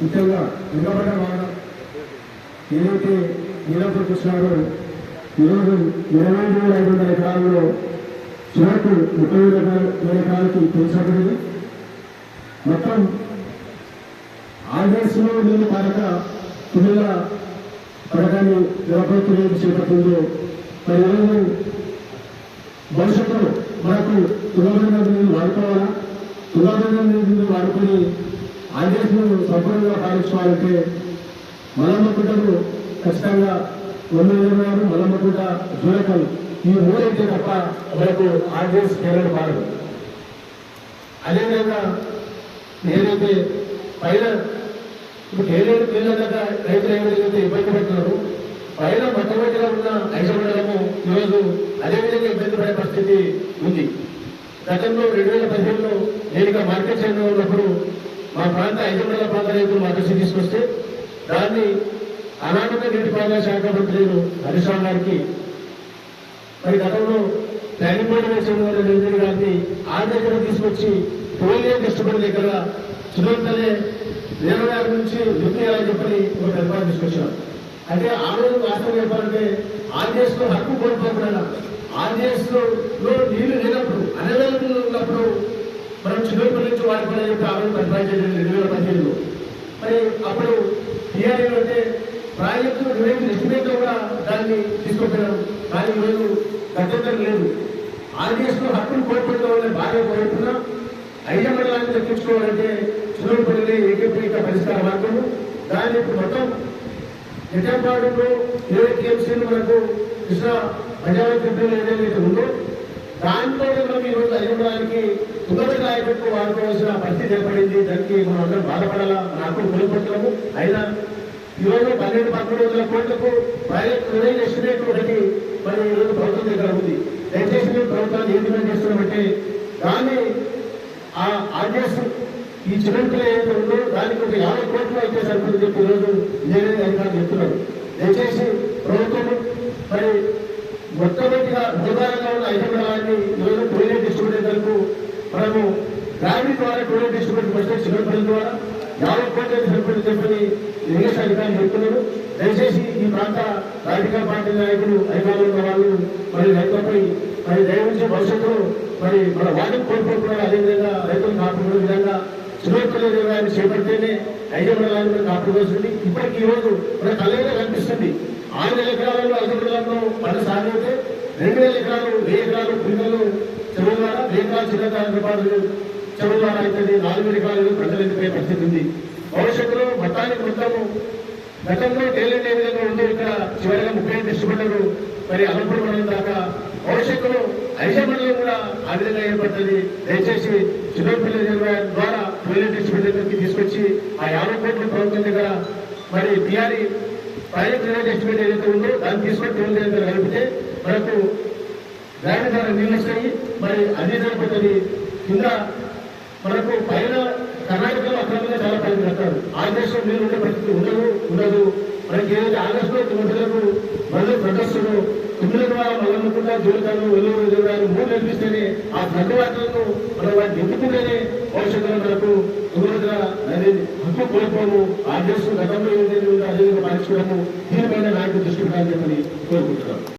ముఖ్యంగా నిలబడ్డ వాళ్ళ ఏదైతే నీలపూర్ కృష్ణారు ఈరోజు ఇరవై ఐదు వేల ఐదు వందల ఎకరాల్లో చివరకు ముప్పై వేల వేల ఎకరాలకి పెంచబడింది మొత్తం ఆంధ్రప్రదేశ్లో నీళ్ళు పారక పిల్లల పథకాన్ని ప్రభుత్వం ఏది చేపట్టిందో మరి ఈరోజు భవిష్యత్తులో మనకు తుంగభద్ర నీళ్ళు వాడుకోవాలా? తుంగభద్ర నీళ్ళు వాడుకొని ఆంధ్రప్రదేశ్ను సంపూర్ణంగా పాలించుకోవాలంటే మలమ్మకుంటలు ఖచ్చితంగా వంద మలమ్మకుంట జూలకలు ఈ మూడైతే తప్ప మనకు ఆంధ్రప్రదేశ్ కేరళ పాలన అదేవిధంగా ఏదైతే పైన ఇప్పుడు కేరళ నీళ్ళందాక రైతులు ఏమైతే ఇబ్బంది పెడుతున్నారు పైన మొట్టమొదటిగా ఉన్న ఐసమండలము ఈరోజు అదేవిధంగా ఇబ్బంది పడే పరిస్థితి ఉంది. గతంలో రెండు వేల పదిహేనులో నేను ఇక మార్కెట్ చేయడం ఉన్నప్పుడు మా ప్రాంత ఐసమండల ప్రాంత రైతులు మా దృష్టి తీసుకొస్తే దాన్ని అనామక నీటిపారుదల శాఖ మంత్రులు హరిస్వామి గారికి మరి గతంలో ప్లానింగ్ బోర్డు వేసిన నివేదిక గారిని ఆ దగ్గర తీసుకొచ్చి టోలియో కష్టపడి దగ్గర చిన్నతలే ఇరవై నుంచి లిఫ్ట్ చెప్పని ఒక నిర్మాణం తీసుకొచ్చారు. అంటే ఆ రోజు వాస్తవం చెప్పాలంటే ఆర్డిఎస్లో హక్కు కోల్పోకుండా ఆర్డిఎస్లో నీళ్ళు లేనప్పుడు అనవైలబుల్ ఉన్నప్పుడు వాడుకోవాలని చెప్పి ఆ రోజు ప్రతిపాదించారు రెండు వేల పదిహేనులో మరి అప్పుడు టీఆర్ఏ అంటే ప్రాజెక్టు రివైజ్ ఎస్టిమేట్లో కూడా దాన్ని తీసుకొచ్చారు. కానీ ఈరోజు గతంలో లేదు. ఆర్డిఎస్లో హక్కును కోల్పోవడం వల్ల బాగా కోరుతున్నా ఐదు మండలాన్ని దక్కించుకోవాలంటే చిన్నపల్లి ఏకీకృత పరిష్కార మార్గము దాన్ని ఇప్పుడు మొత్తం నిజామాబాద్లో ఇరవై టీఎంసీలు మనకు కృష్ణ ప్రజాపతి ఏదైతే ఉందో దాంట్లో మనం ఈ రోజు ఐదుకి తుగటి నాయకులకు వాడుకోవాల్సిన పరిస్థితి ఏర్పడింది. దానికి మనం అందరం బాధపడాలా? నాకు కోల్పడుతున్నాము అయినా ఈరోజు పన్నెండు పదమూడు వందల కోట్లకు ప్రైవేట్ రిలైజ్ ఎస్టిమేట్ ఒకటి మరి ఈరోజు ప్రభుత్వం దగ్గర ఉంది. దయచేసి మేము ప్రభుత్వాన్ని ఏం డిమాండ్ చేస్తున్నామంటే దాన్ని ఆ ఆర్డీఎస్ ఈ చిరంకులు ఏదైతే ఉందో దానికి ఒక యాభై కోట్లు అయితే సరిపోతుంది చెప్పి ఈరోజు ఇంజనీరింగ్ అధికారులు చెప్తున్నారు. దయచేసి ప్రభుత్వం మరి మొట్టమొదటిగా ఉదారంగా ఉన్న ఐదు మండలాన్ని ఈరోజు టోయిలెట్ డిస్ట్రిబ్యూటర్లకు మనము గ్రామీణ ద్వారా టోయిలెట్ డిస్ట్రిబ్యూటర్ వస్తే చిన్నపల్లి ద్వారా యాభై కోట్ల సరిపోతుంది చెప్పని ఇంగ్లీష్ అధికారులు చెప్తున్నారు. దయచేసి ఈ ప్రాంత రాజకీయ పార్టీ నాయకులు అధికారులు వాళ్ళు మరి రైతులపై మరి దయవుంచి భవిష్యత్తులో మరి మన వాటిని కోల్పోకుండా అదేవిధంగా రైతులు కాపాడే విధంగా చిన్నపల్లి నిర్ణయాన్ని చేపడితేనే ఐదు మండలాన్ని మనం కాపాడుకోవాల్సింది. ఇప్పటికి ఈ రోజు మన కళ్ళగా కనిపిస్తుంది. ఆరు వేల ఎకరాలలో ఐదు మండలాల్లో పంట సాగు రెండు వేల ఎకరాలు వెయ్యి ఎకరాలు పిల్లలు ద్వారా వెయ్యి ఎకరాలు చిన్న చెరువు ద్వారా అవుతుంది నాలుగు వేల ఎకరాలు పంటలు పరిస్థితి ఉంది భవిష్యత్తులో మొత్తానికి మొత్తము గతంలో టేలెంట్ ఏ విధంగా ఉందో. ఇక్కడ చివరిగా ముప్పై ఐదు డిస్ట్రిబ్యూటర్లు మరి అలంపూర్ మండలం దాకా భవిష్యత్తులో ఐదు మండలం కూడా ఆ విధంగా ఏర్పడుతుంది. దయచేసి చిన్నపిల్లల నిర్వహణ ద్వారా టోయిలెట్ డిస్ట్రిబ్యూటర్కి తీసుకొచ్చి ఆ యాభై కోట్ల ప్రభుత్వం దగ్గర మరి బీఆర్ఈ ప్రాజెక్ట్ రిలేట్ ఎస్టిమేట్ ఏదైతే ఉందో దాన్ని తీసుకొని టోల్ కలిపితే మనకు గ్రామీణ ద్వారా నీళ్ళు వస్తాయి మరి అది సరిపోతుంది కింద మనకు పైన కర్ణాటకలో అక్రమంగా చాలా పైన కట్టారు. ఆంధ్రప్రదేశ్లో నీళ్ళు ఉండే పరిస్థితి ఉండదు ఉండదు. మనకి ఏదైతే ఆగస్టులో తొమ్మిదిలకు మళ్ళీ ప్రదర్శనలు తొమ్మిది ద్వారా మల్లనుకుంటా జీవితాలు వెలుగు జీవితాలు మూడు నిర్మిస్తేనే ఆ ఫ్లడ్ మనం వాటిని నింపుకుంటేనే భవిష్యత్తులో మనకు తుంగభద్ర అనేది హక్కు కోల్పోము. ఆ దేశం గతంలో ఏదైతే అదేవిధంగా అదే పాలించుకోవడము దీనిపైన నాయకులు దృష్టి పెట్టాలని చెప్పని కోరుకుంటున్నాను.